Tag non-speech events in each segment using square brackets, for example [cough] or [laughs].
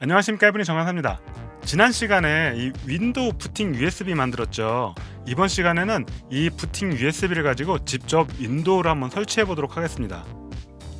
안녕하십니까 이분이 정한사입니다. 지난 시간에 이 윈도우 부팅 USB 만들었죠. 이번 시간에는 이 부팅 USB를 가지고 직접 윈도우를 한번 설치해 보도록 하겠습니다.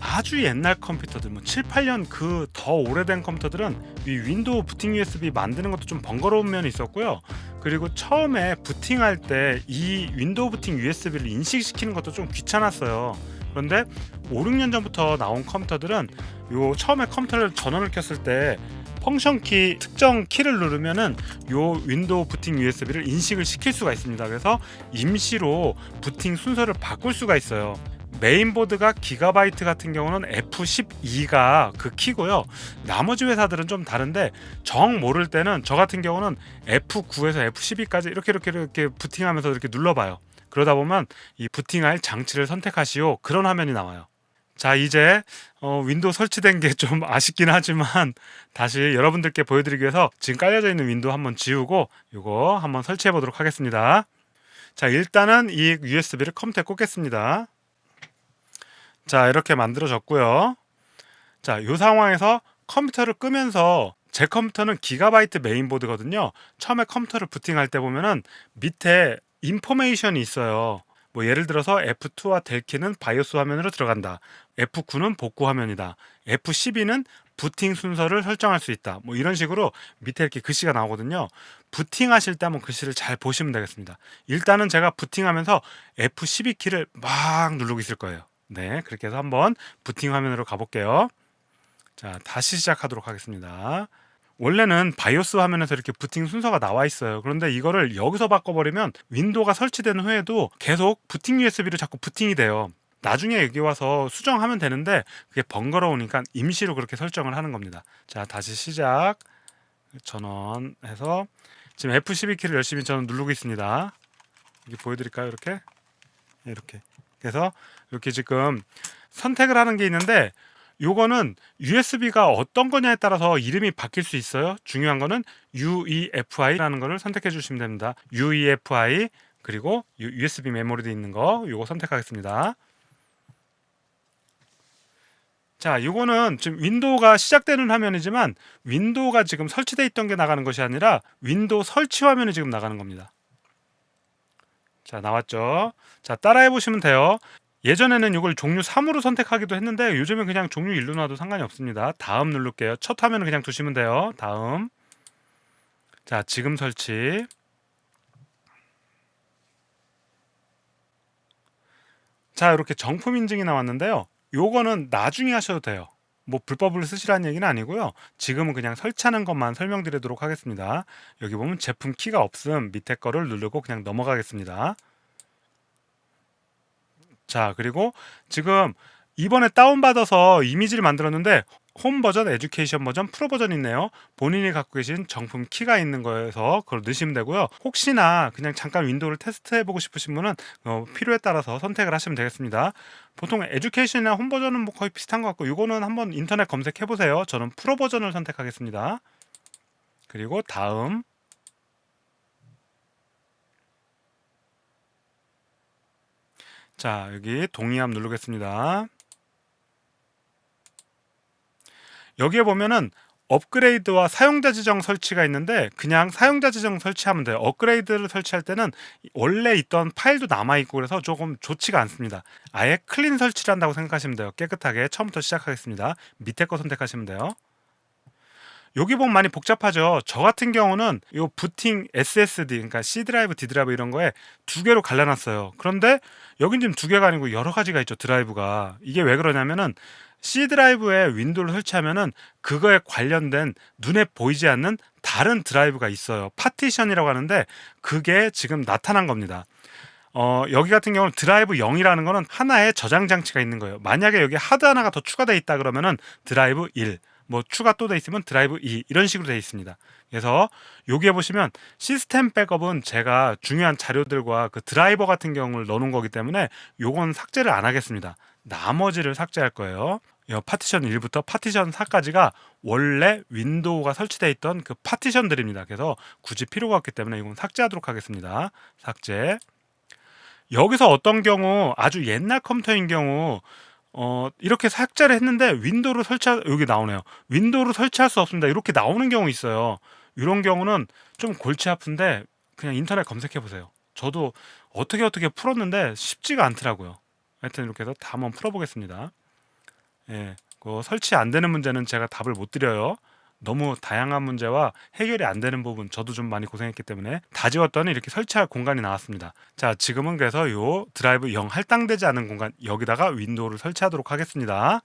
아주 옛날 컴퓨터들, 뭐 7, 8년 그 더 오래된 컴퓨터들은 이 윈도우 부팅 USB 만드는 것도 좀 번거로운 면이 있었고요. 그리고 처음에 부팅할 때 이 윈도우 부팅 USB를 인식시키는 것도 좀 귀찮았어요. 그런데 5, 6년 전부터 나온 컴퓨터들은 요 처음에 컴퓨터를 전원을 켰을 때 펑션 키 특정 키를 누르면은 요 윈도우 부팅 USB를 인식을 시킬 수가 있습니다. 그래서 임시로 부팅 순서를 바꿀 수가 있어요. 메인보드가 기가바이트 같은 경우는 F12가 그 키고요. 나머지 회사들은 좀 다른데 정 모를 때는 저 같은 경우는 F9에서 F12까지 이렇게 이렇게 이렇게 부팅하면서 이렇게 눌러봐요. 그러다 보면 이 부팅할 장치를 선택하시오 그런 화면이 나와요. 자 이제 어, 윈도우 설치된 게 [laughs] 좀 아쉽긴 하지만 다시 여러분들께 보여드리기 위해서 지금 깔려져 있는 윈도우 한번 지우고 이거 한번 설치해 보도록 하겠습니다. 자 일단은 이 USB를 컴퓨터에 꽂겠습니다. 자 이렇게 만들어졌고요. 자 이 상황에서 컴퓨터를 끄면서 제 컴퓨터는 기가바이트 메인보드거든요. 처음에 컴퓨터를 부팅할 때 보면은 밑에 인포메이션이 있어요. 뭐 예를 들어서 F2와 델키는 바이오스 화면으로 들어간다. F9는 복구 화면이다. F12는 부팅 순서를 설정할 수 있다. 뭐 이런 식으로 밑에 이렇게 글씨가 나오거든요. 부팅 하실 때 한번 글씨를 잘 보시면 되겠습니다. 일단은 제가 부팅하면서 F12 키를 막 누르고 있을 거예요. 네, 그렇게 해서 한번 부팅 화면으로 가볼게요. 자, 다시 시작하도록 하겠습니다. 원래는 바이오스 화면에서 이렇게 부팅 순서가 나와 있어요. 그런데 이거를 여기서 바꿔버리면 윈도우가 설치된 후에도 계속 부팅 USB로 자꾸 부팅이 돼요. 나중에 여기 와서 수정하면 되는데 그게 번거로우니까 임시로 그렇게 설정을 하는 겁니다. 자, 다시 시작. 전원해서 지금 F12 키를 열심히 저는 누르고 있습니다. 이게 보여드릴까요? 이렇게 이렇게. 그래서 이렇게 지금 선택을 하는 게 있는데 요거는 USB가 어떤 거냐에 따라서 이름이 바뀔 수 있어요. 중요한 거는 UEFI라는 거를 선택해 주시면 됩니다. UEFI 그리고 USB 메모리도 있는 거 요거 선택하겠습니다. 자, 요거는 지금 윈도우가 시작되는 화면이지만 윈도우가 지금 설치돼 있던 게 나가는 것이 아니라 윈도우 설치 화면이 지금 나가는 겁니다. 자, 나왔죠? 자, 따라해 보시면 돼요. 예전에는 이걸 종류 3으로 선택하기도 했는데 요즘은 그냥 종류 1로 놔도 상관이 없습니다. 다음 누를게요. 첫 화면은 그냥 두시면 돼요. 다음. 자, 지금 설치. 자, 이렇게 정품 인증이 나왔는데요. 요거는 나중에 하셔도 돼요. 뭐 불법을 쓰시라는 얘기는 아니고요. 지금은 그냥 설치하는 것만 설명드리도록 하겠습니다. 여기 보면 제품 키가 없음 밑에 거를 누르고 그냥 넘어가겠습니다. 자, 그리고 지금 이번에 다운받아서 이미지를 만들었는데 홈 버전, 에듀케이션 버전, 프로 버전 있네요. 본인이 갖고 계신 정품 키가 있는 거여서 그걸 넣으시면 되고요. 혹시나 그냥 잠깐 윈도우를 테스트해 보고 싶으신 분은 어, 필요에 따라서 선택을 하시면 되겠습니다. 보통 에듀케이션이나 홈 버전은 뭐 거의 비슷한 것 같고 이거는 한번 인터넷 검색해 보세요. 저는 프로 버전을 선택하겠습니다. 그리고 다음 자, 여기 동의함 누르겠습니다. 여기에 보면은 업그레이드와 사용자 지정 설치가 있는데 그냥 사용자 지정 설치하면 돼요. 업그레이드를 설치할 때는 원래 있던 파일도 남아 있고 그래서 조금 좋지가 않습니다. 아예 클린 설치를 한다고 생각하시면 돼요. 깨끗하게 처음부터 시작하겠습니다. 밑에 거 선택하시면 돼요. 여기 보면 많이 복잡하죠. 저 같은 경우는 이 부팅 SSD, 그러니까 C 드라이브, D 드라이브 이런 거에 두 개로 갈라놨어요. 그런데 여긴 지금 두 개가 아니고 여러 가지가 있죠. 드라이브가 이게 왜 그러냐면은 C 드라이브에 윈도우를 설치하면은 그거에 관련된 눈에 보이지 않는 다른 드라이브가 있어요. 파티션이라고 하는데 그게 지금 나타난 겁니다. 어, 여기 같은 경우는 드라이브 0이라는 거는 하나의 저장 장치가 있는 거예요. 만약에 여기 하드 하나가 더 추가돼 있다 그러면은 드라이브 1, 뭐 추가 또 돼 있으면 드라이브 2 이런 식으로 돼 있습니다. 그래서 여기에 보시면 시스템 백업은 제가 중요한 자료들과 그 드라이버 같은 경우를 넣어놓은 거기 때문에 요건 삭제를 안 하겠습니다. 나머지를 삭제할 거예요. 이 파티션 1부터 파티션 4까지가 원래 윈도우가 설치되어 있던 그 파티션들입니다. 그래서 굳이 필요가 없기 때문에 이건 삭제하도록 하겠습니다. 삭제. 여기서 어떤 경우 아주 옛날 컴퓨터인 경우 어 이렇게 삭제를 했는데 윈도우를 설치하 여기 나오네요. 윈도우를 설치할 수 없습니다. 이렇게 나오는 경우 있어요. 이런 경우는 좀 골치 아픈데 그냥 인터넷 검색해 보세요. 저도 어떻게 어떻게 풀었는데 쉽지가 않더라고요. 하여튼 이렇게 해서 다 한번 풀어보겠습니다. 예, 그 설치 안 되는 문제는 제가 답을 못 드려요. 너무 다양한 문제와 해결이 안 되는 부분 저도 좀 많이 고생했기 때문에 다 지웠더니 이렇게 설치할 공간이 나왔습니다. 자 지금은 그래서 요 드라이브 0 할당되지 않은 공간 여기다가 윈도우를 설치하도록 하겠습니다.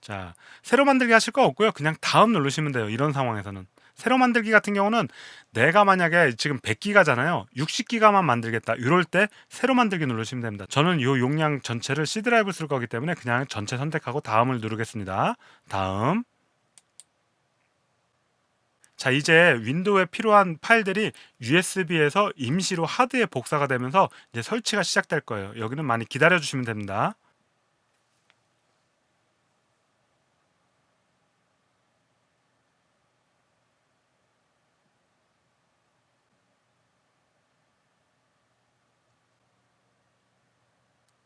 자 새로 만들기 하실 거 없고요. 그냥 다음 누르시면 돼요. 이런 상황에서는 새로 만들기 같은 경우는 내가 만약에 지금 100기가잖아요. 60기가만 만들겠다. 이럴 때 새로 만들기 누르시면 됩니다. 저는 이 용량 전체를 C 드라이브 쓸 거기 때문에 그냥 전체 선택하고 다음을 누르겠습니다. 다음 자 이제 윈도우에 필요한 파일들이 USB에서 임시로 하드에 복사가 되면서 이제 설치가 시작될 거예요. 여기는 많이 기다려 주시면 됩니다.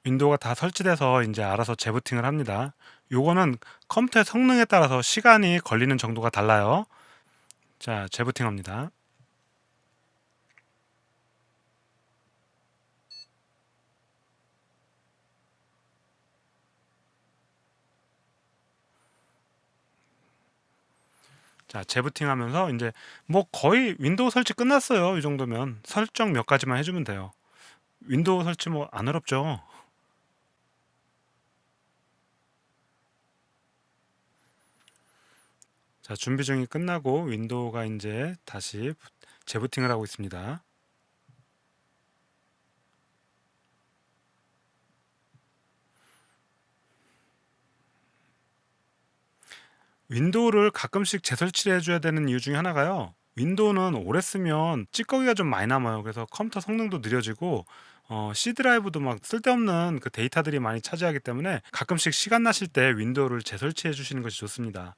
윈도우가 다 설치돼서 이제 알아서 재부팅을 합니다. 요거는 컴퓨터의 성능에 따라서 시간이 걸리는 정도가 달라요. 자, 재부팅합니다. 자, 재부팅하면서 이제 뭐 거의 윈도우 설치 끝났어요. 이 정도면 설정 몇 가지만 해주면 돼요. 윈도우 설치 뭐 안 어렵죠. 자, 준비 중이 끝나고 윈도우가 이제 다시 재부팅을 하고 있습니다. 윈도우를 가끔씩 재설치를 해줘야 되는 이유 중에 하나가요. 윈도우는 오래 쓰면 찌꺼기가 좀 많이 남아요. 그래서 컴퓨터 성능도 느려지고 어, C 드라이브도 막 쓸데없는 그 데이터들이 많이 차지하기 때문에 가끔씩 시간 나실 때 윈도우를 재설치해 주시는 것이 좋습니다.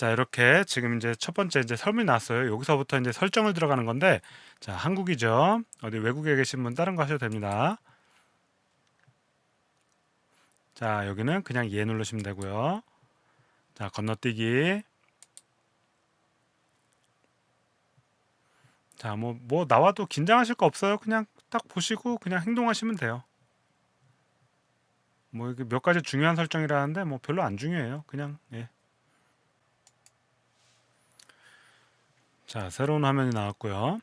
자, 이렇게 지금 이제 첫 번째 이제 설문이 나왔어요. 여기서부터 이제 설정을 들어가는 건데, 자, 한국이죠. 어디 외국에 계신 분 다른 거 하셔도 됩니다. 자, 여기는 그냥 예 누르시면 되고요. 자, 건너뛰기. 자, 뭐, 뭐, 나와도 긴장하실 거 없어요. 그냥 딱 보시고 그냥 행동하시면 돼요. 뭐, 이게 몇 가지 중요한 설정이라는데, 뭐, 별로 안 중요해요. 그냥, 예. 자, 새로운 화면이 나왔고요.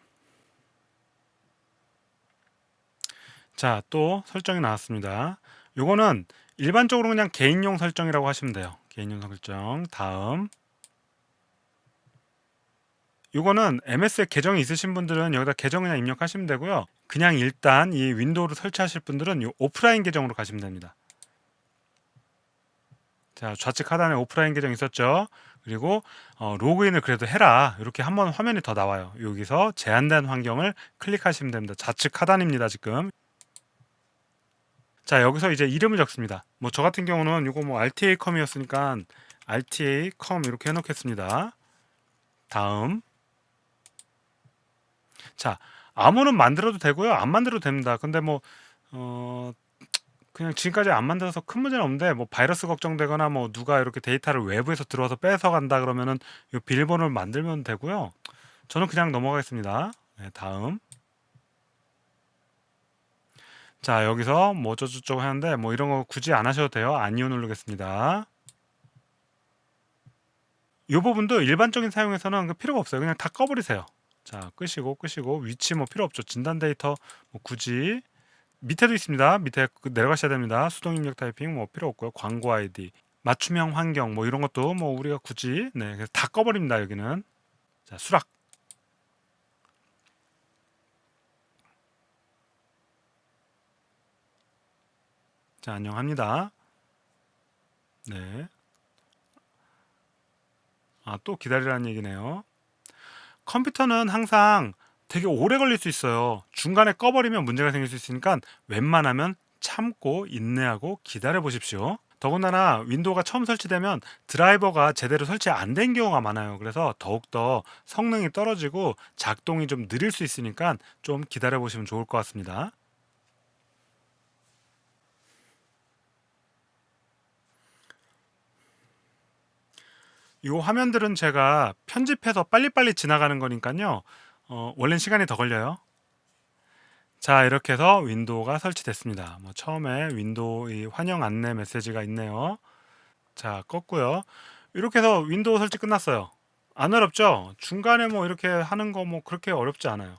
자, 또 설정이 나왔습니다. 요거는 일반적으로 그냥 개인용 설정이라고 하시면 돼요. 개인용 설정. 다음. 요거는 MS에 계정이 있으신 분들은 여기다 계정 그냥 입력하시면 되고요. 그냥 일단 이 윈도우를 설치하실 분들은 이 오프라인 계정으로 가시면 됩니다. 자, 좌측 하단에 오프라인 계정 있었죠? 그리고 어, 로그인을 그래도 해라. 이렇게 한 번 화면이 더 나와요. 여기서 제한된 환경을 클릭하시면 됩니다. 좌측 하단입니다. 지금. 자, 여기서 이제 이름을 적습니다. 뭐 저 같은 경우는 이거 뭐 RTA컴이었으니까 RTA컴 이렇게 해놓겠습니다. 다음. 자, 아무는 만들어도 되고요. 안 만들어도 됩니다. 근데 뭐 어, 그냥 지금까지 안 만들어서 큰 문제는 없는데 뭐 바이러스 걱정되거나 뭐 누가 이렇게 데이터를 외부에서 들어와서 뺏어 간다 그러면은 이 비밀번호를 만들면 되고요. 저는 그냥 넘어가겠습니다. 네, 다음. 자 여기서 뭐 어쩌고저쩌고 하는데 뭐 이런 거 굳이 안 하셔도 돼요. 아니요 누르겠습니다. 이 부분도 일반적인 사용에서는 그 필요가 없어요. 그냥 다 꺼버리세요. 자 끄시고 끄시고 위치 뭐 필요 없죠. 진단 데이터 뭐 굳이 밑에도 있습니다. 밑에 그 내려가셔야 됩니다. 수동 입력 타이핑 뭐 필요 없고요. 광고 아이디, 맞춤형 환경 뭐 이런 것도 뭐 우리가 굳이 네, 그래서 다 꺼버립니다. 여기는 자 수락. 자 안녕합니다. 네. 아 또 기다리라는 얘기네요. 컴퓨터는 항상 되게 오래 걸릴 수 있어요. 중간에 꺼버리면 문제가 생길 수 있으니까 웬만하면 참고 인내하고 기다려 보십시오. 더군다나 윈도우가 처음 설치되면 드라이버가 제대로 설치 안 된 경우가 많아요. 그래서 더욱더 성능이 떨어지고 작동이 좀 느릴 수 있으니까 좀 기다려 보시면 좋을 것 같습니다. 이 화면들은 제가 편집해서 빨리빨리 지나가는 거니까요. 어, 원래는 시간이 더 걸려요. 자, 이렇게 해서 윈도우가 설치됐습니다. 뭐 처음에 윈도우 이 환영 안내 메시지가 있네요. 자, 껐고요. 이렇게 해서 윈도우 설치 끝났어요. 안 어렵죠? 중간에 뭐 이렇게 하는 거 뭐 그렇게 어렵지 않아요.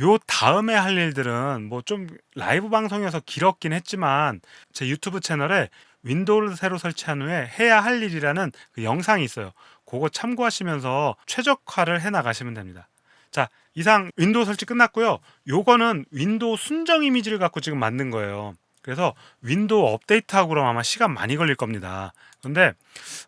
요 다음에 할 일들은 뭐 좀 라이브 방송이어서 길었긴 했지만 제 유튜브 채널에 윈도우를 새로 설치한 후에 해야 할 일이라는 그 영상이 있어요. 그거 참고하시면서 최적화를 해 나가시면 됩니다. 자, 이상 윈도우 설치 끝났고요. 요거는 윈도우 순정 이미지를 갖고 지금 만든 거예요. 그래서 윈도우 업데이트하고 그럼 아마 시간 많이 걸릴 겁니다. 근데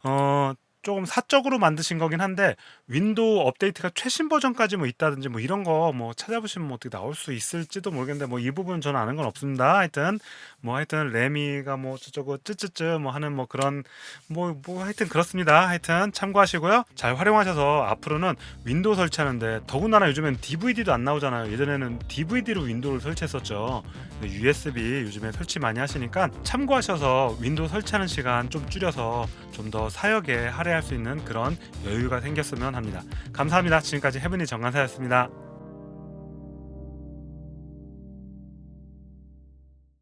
어 조금 사적으로 만드신 거긴 한데 윈도우 업데이트가 최신 버전까지 뭐 있다든지 뭐 이런 거 뭐 찾아보시면 뭐 어떻게 나올 수 있을지도 모르겠는데 뭐 이 부분 저는 아는 건 없습니다. 하여튼 뭐 하여튼 레미가 뭐 저쩌고 쯔쯔쯔 뭐 하는 뭐 그런 뭐뭐 하여튼 그렇습니다. 하여튼 참고하시고요. 잘 활용하셔서 앞으로는 윈도우 설치하는데 더군다나 요즘엔 DVD도 안 나오잖아요. 예전에는 DVD로 윈도우를 설치했었죠. USB 요즘에 설치 많이 하시니까 참고하셔서 윈도우 설치하는 시간 좀 줄여서 좀 더 사역에 할애 할수 있는 그런 여유가 생겼으면 합니다. 감사합니다. 지금까지 해븐이 정관사였습니다.